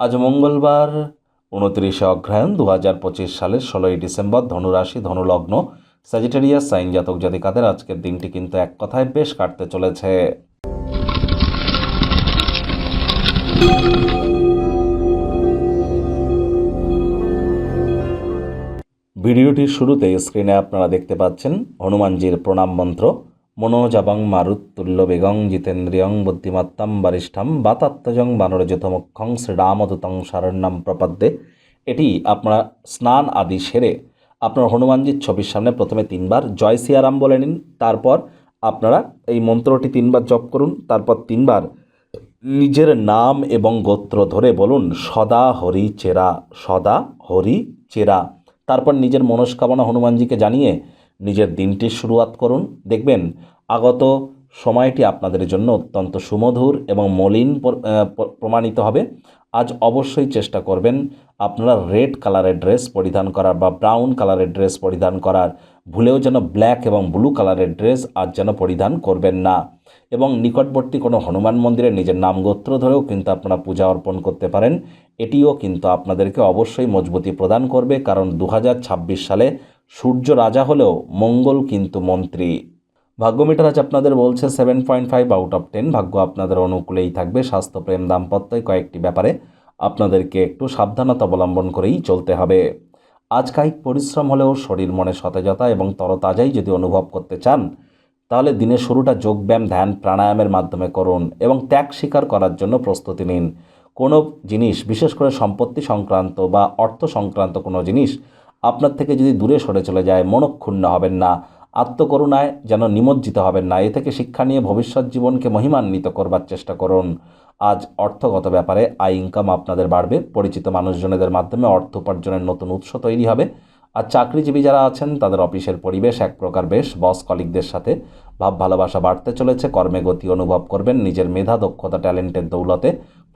আজ মঙ্গলবার, উনত্রিশে অগ্রহায়ণ দু হাজার পঁচিশ সালের ষোলোই ডিসেম্বর ধনুরাশি, ধনুলগ্ন স্যাজিটেরিয়াস সাইন জাতক জাতিকাদের আজকের দিনটি কিন্তু এক কথায় বেশ কাটতে চলেছে। ভিডিওটির শুরুতে স্ক্রিনে আপনারা দেখতে পাচ্ছেন হনুমানজির প্রণাম মন্ত্র। মনোজাবং মারুত্তুল্য বেগং জিতেন্দ্রিয়ং বুদ্ধিমত্তাম বারিষ্ঠাম বাতাত্মজং বানরজিতমক্ষং শ্রীরামদূতং শরণ্যম প্রপদ্যে। এটি আপনারা স্নান আদি সেরে আপনার হনুমানজির ছবির সামনে প্রথমে তিনবার জয় সিয়ারাম বলে নিন, তারপর আপনারা এই মন্ত্রটি তিনবার জপ করুন, তারপর তিনবার নিজের নাম এবং গোত্র ধরে বলুন, সদা হরি চেরা, সদা হরি চেরা। তারপর নিজের মনস্কামনা হনুমানজিকে জানিয়ে নিজের দিনটির শুরুয়াত করুন। দেখবেন, আগত সময়টি আপনাদের জন্য অত্যন্ত সুমধুর এবং মলিন প্রমাণিত হবে। আজ অবশ্যই চেষ্টা করবেন আপনারা রেড কালারের ড্রেস পরিধান করার বা ব্রাউন কালারের ড্রেস পরিধান করার। ভুলেও যেন ব্ল্যাক এবং ব্লু কালারের ড্রেস আজ যেন পরিধান করবেন না। এবং নিকটবর্তী কোনো হনুমান মন্দিরে নিজের নাম গোত্র ধরেও কিন্তু আপনারা পূজা অর্পণ করতে পারেন। এটিও কিন্তু আপনাদেরকে অবশ্যই মজবুতি প্রদান করবে, কারণ দু হাজার ছাব্বিশ সালে সূর্য রাজা হলেও মঙ্গল কিন্তু মন্ত্রী। ভাগ্যমিটার আজ আপনাদের বলছে seven point five out of ten ভাগ্য আপনাদের অনুকূলেই থাকবে, স্বাস্থ্য, প্রেম কয়েকটি ব্যাপারে আপনাদেরকে একটু সাবধানতা অবলম্বন করেই চলতে হবে। আজ কায়িক পরিশ্রম হলেও শরীর মনে সতেজতা এবং তরতাজাই যদি অনুভব করতে চান, তাহলে দিনের শুরুটা যোগব্যায়াম, ধ্যান, প্রাণায়ামের মাধ্যমে করুন এবং ত্যাগ স্বীকার করার জন্য প্রস্তুতি নিন। কোনো জিনিস, বিশেষ করে সম্পত্তি সংক্রান্ত বা অর্থ সংক্রান্ত কোনো জিনিস আপনার থেকে যদি দূরে সরে চলে যায়, মনক্ষুণ্ণ হবেন না, আত্মকরুণায় যেন নিমজ্জিত হবেন না, এ থেকে শিক্ষা নিয়ে ভবিষ্যৎ জীবনকে মহিমান্বিত করবার চেষ্টা করুন। আজ অর্থগত ব্যাপারে আয় ইনকাম আপনাদের বাড়বে। পরিচিত মানুষজনেদের মাধ্যমে অর্থ উপার্জনের নতুন উৎস তৈরি হবে। আর চাকরিজীবী যারা আছেন, তাদের অফিসের পরিবেশ এক প্রকার বেশ। বস কলিকদের সাথে ভাব ভালোবাসা বাড়তে চলেছে। কর্মে গতি অনুভব করবেন। নিজের মেধা, দক্ষতা, ট্যালেন্টের দৌলতে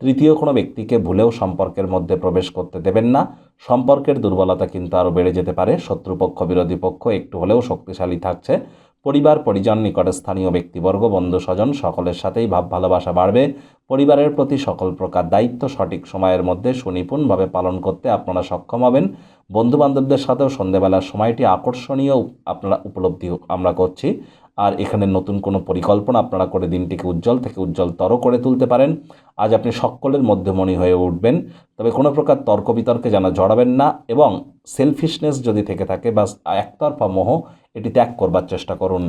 তৃতীয় কোনো ব্যক্তিকে ভুলেও সম্পর্কের মধ্যে প্রবেশ করতে দেবেন না। সম্পর্কের দুর্বলতা কিন্তু আরও বেড়ে যেতে পারে। শত্রুপক্ষ, বিরোধী পক্ষ একটু হলেও শক্তিশালী থাকছে। পরিবার, পরিজন নিকটে স্থানীয় ব্যক্তিবর্গ, বন্ধু, স্বজন সকলের সাথেই ভাব ভালোবাসা বাড়বে। পরিবারের প্রতি সকল প্রকার দায়িত্ব সঠিক সময়ের মধ্যে সুনিপুণভাবে পালন করতে আপনারা সক্ষম হবেন। বন্ধু বান্ধবদের সাথেও সন্ধেবেলার সময়টি আকর্ষণীয় আপনারা উপলব্ধি আমরা করছি। আর এখানে নতুন কোনো পরিকল্পনা আপনারা করে দিনটিকে উজ্জ্বল থেকে উজ্জ্বলতর করে তুলতে পারেন। আজ আপনি সকলের মধ্যমণি হয়ে উঠবেন। তবে কোনো প্রকার তর্ক বিতর্কে যেন জড়াবেন না এবং সেলফিশনেস যদি থেকে থাকে বা একতরফা মোহ এটি ত্যাগ করবার চেষ্টা করুন।